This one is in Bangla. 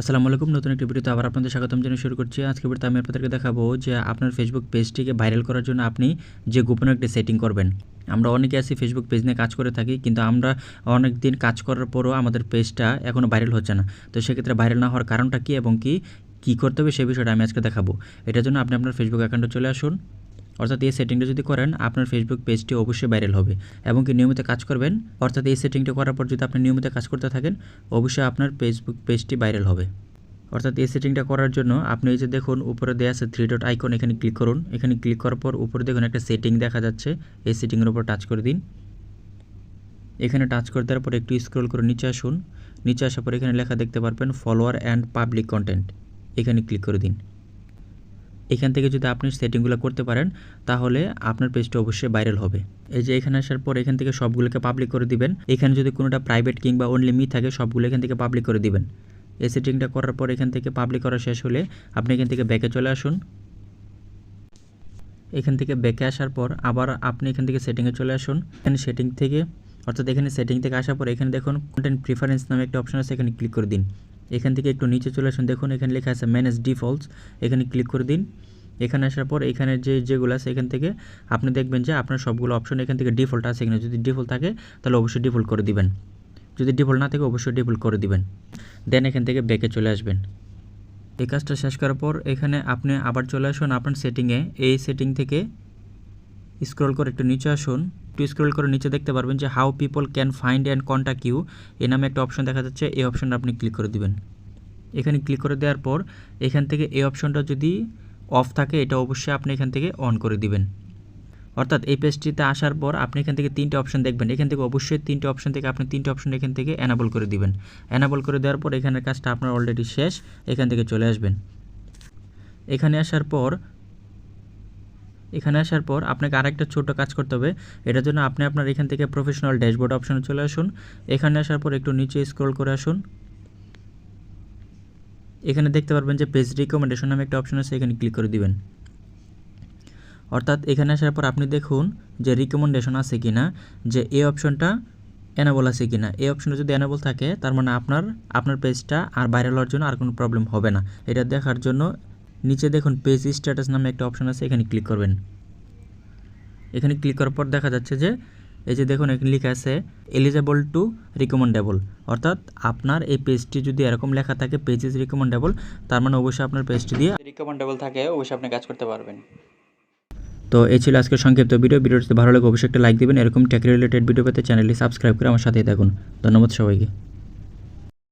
আসসালামু আলাইকুম, নতুন একটি ভিডিওতে আবার আপনাদের স্বাগতম জানিয়ে শুরু করছি। আজকে ভিডিওতে আমি আপনাদেরকে দেখাবো যে আপনার ফেসবুক পেজটিকে ভাইরাল করার জন্য আপনি যে গোপন একটি সেটিং করবেন। আমরা অনেকে আছি ফেসবুক পেজ নিয়ে কাজ করে থাকি, কিন্তু আমরা অনেক দিন কাজ করার পরও আমাদের পেজটা এখনও ভাইরাল হচ্ছে না। তো সেক্ষেত্রে ভাইরাল না হওয়ার কারণটা কী এবং কি, কী করতে হবে সেই বিষয়টা আমি আজকে দেখাবো। এটার জন্য আপনি আপনার ফেসবুক অ্যাকাউন্টে চলে আসুন। অর্থাৎ এই সেটিংটা যদি করেন, আপনার ফেসবুক পেজটি অবশ্যই ভাইরাল হবে এবং কি নিয়মিত কাজ করবেন। অর্থাৎ এই সেটিংটা করার পর যদি আপনি নিয়মিত কাজ করতে থাকেন, অবশ্যই আপনার ফেসবুক পেজটি ভাইরাল হবে। অর্থাৎ এই সেটিংটা করার জন্য আপনি এই যে দেখুন, উপরে দেওয়া আছে থ্রি ডট আইকন এখানে ক্লিক করুন। এখানে ক্লিক করার পর উপরে দেখুন একটা সেটিং দেখা যাচ্ছে। এই সেটিংয়ের উপর টাচ করে দিন। এখানে টাচ করে দেওয়ার পর একটু স্ক্রল করে নিচে আসুন। নিচে আসার পর এখানে লেখা দেখতে পারবেন ফলোয়ার অ্যান্ড পাবলিক কন্টেন্ট এখানে ক্লিক করে দিন। এখান থেকে যদি আপনি সেটিংগুলো করতে পারেন, তাহলে আপনার পেজটা অবশ্যই ভাইরাল হবে। এই যে এখানে আসার পর এখান থেকে সবগুলোকে পাবলিক করে দিবেন। এখানে যদি কোনোটা প্রাইভেট কিংবা অনলি মি থাকে, সবগুলো এখান থেকে পাবলিক করে দিবেন। এই সেটিংটা করার পর এখান থেকে পাবলিক করা শেষ হলে আপনি এখান থেকে ব্যাকে চলে আসুন। এখান থেকে ব্যাকে আসার পর আবার আপনি এখান থেকে সেটিংয়ে চলে আসুন। এখানে সেটিং থেকে, অর্থাৎ এখানে সেটিং থেকে আসার পর এখানে দেখুন কন্টেন্ট প্রিফারেন্স নামে একটা অপশন আছে, এখানে ক্লিক করে দিন। এখান থেকে একটু নিচে চলে আসুন। দেখুন, এখানে লেখা আছে ম্যানেজ ডিফল্টস এখানে ক্লিক করে দিন। এখানে আসার পর এখানে যে, যেগুলো আছে এখান থেকে আপনি দেখবেন যে আপনার সবগুলো অপশন এখান থেকে ডিফল্ট আছে এখানে যদি ডিফল্ট থাকে, তাহলে অবশ্যই ডিফল্ট করে দিবেন। যদি ডিফল্ট না থাকে, অবশ্যই ডিফল্ট করে দিবেন। দেন এখান থেকে ব্যাকে চলে আসবেন। এই কাজটা শেষ করার পর এখানে আপনি আবার চলে আসুন আপনার সেটিংয়ে এই সেটিং থেকে স্ক্রল করে একটু নিচে আসুন। একটু স্ক্রল করে নিচে দেখতে পারবেন যে how people can find and contact you এ নামে একটা অপশন দেখা যাচ্ছে, এই অপশনটা আপনি ক্লিক করে দিবেন। এখানে ক্লিক করে দেওয়ার পর এখান থেকে এই অপশনটা যদি অফ থাকে, এটা অবশ্যই আপনি এখান থেকে অন করে দিবেন। অর্থাৎ এই পেজটিতে আসার পর আপনি এখান থেকে তিনটে অপশন দেখবেন। এখান থেকে অবশ্যই তিনটে অপশন থেকে আপনি তিনটে অপশন এখান থেকে অ্যানাবল করে দিবেন। অ্যানাবল করে দেওয়ার পর এখানের কাজটা আপনার অলরেডি শেষ, এখান থেকে চলে আসবেন। এখানে আসার পর এখানে আসার পর আপনাকে আরেকটা ছোট কাজ করতে হবে। এটার জন্য আপনি আপনার এখান থেকে প্রফেশনাল ড্যাশবোর্ড অপশনে চলে আসুন। এখানে আসার পর একটু নিচে স্ক্রল করে আসুন। এখানে দেখতে পারবেন যে পেজ রিকমেন্ডেশন নামে একটা অপশন আছে, এখানে ক্লিক করে দিবেন। অর্থাৎ এখানে আসার পর আপনি দেখুন যে রিকমেন্ডেশন আছে কি না যে এই অপশনটা অ্যানাবল আছে কি না এই অপশনটা যদি অ্যানাবল থাকে, তার মানে আপনার আপনার পেজটা আর ভাইরাল হওয়ার জন্য আর কোনো প্রবলেম হবে না। এটা দেখার জন্য নিচে দেখুন পেজ স্ট্যাটাস নামে একটা অপশন আছে এখানে ক্লিক করবেন। এখানে ক্লিক করার পর দেখা যাচ্ছে যে এই যে দেখুন এখানে লেখা আছে এলিজেবল টু রিকমেন্ডেবল অর্থাৎ আপনার এই পেজটি যদি এরকম লেখা থাকে পেজ ইজ রিকমেন্ডেবল তার মানে অবশ্যই আপনার পেজটি দিয়ে রিকমেন্ডেবল থাকে অবশ্যই আপনি কাজ করতে পারবেন। তো এই ছিল আজকের সংক্ষিপ্ত ভিডিও ভিডিওটি ভালো লাগে অবশ্যই একটা লাইক দেবেন। এরকম টেক রিলেটেড ভিডিও পেতে চ্যানেলটি সাবস্ক্রাইব করে আমার সাথেই থাকুন। ধন্যবাদ সবাইকে।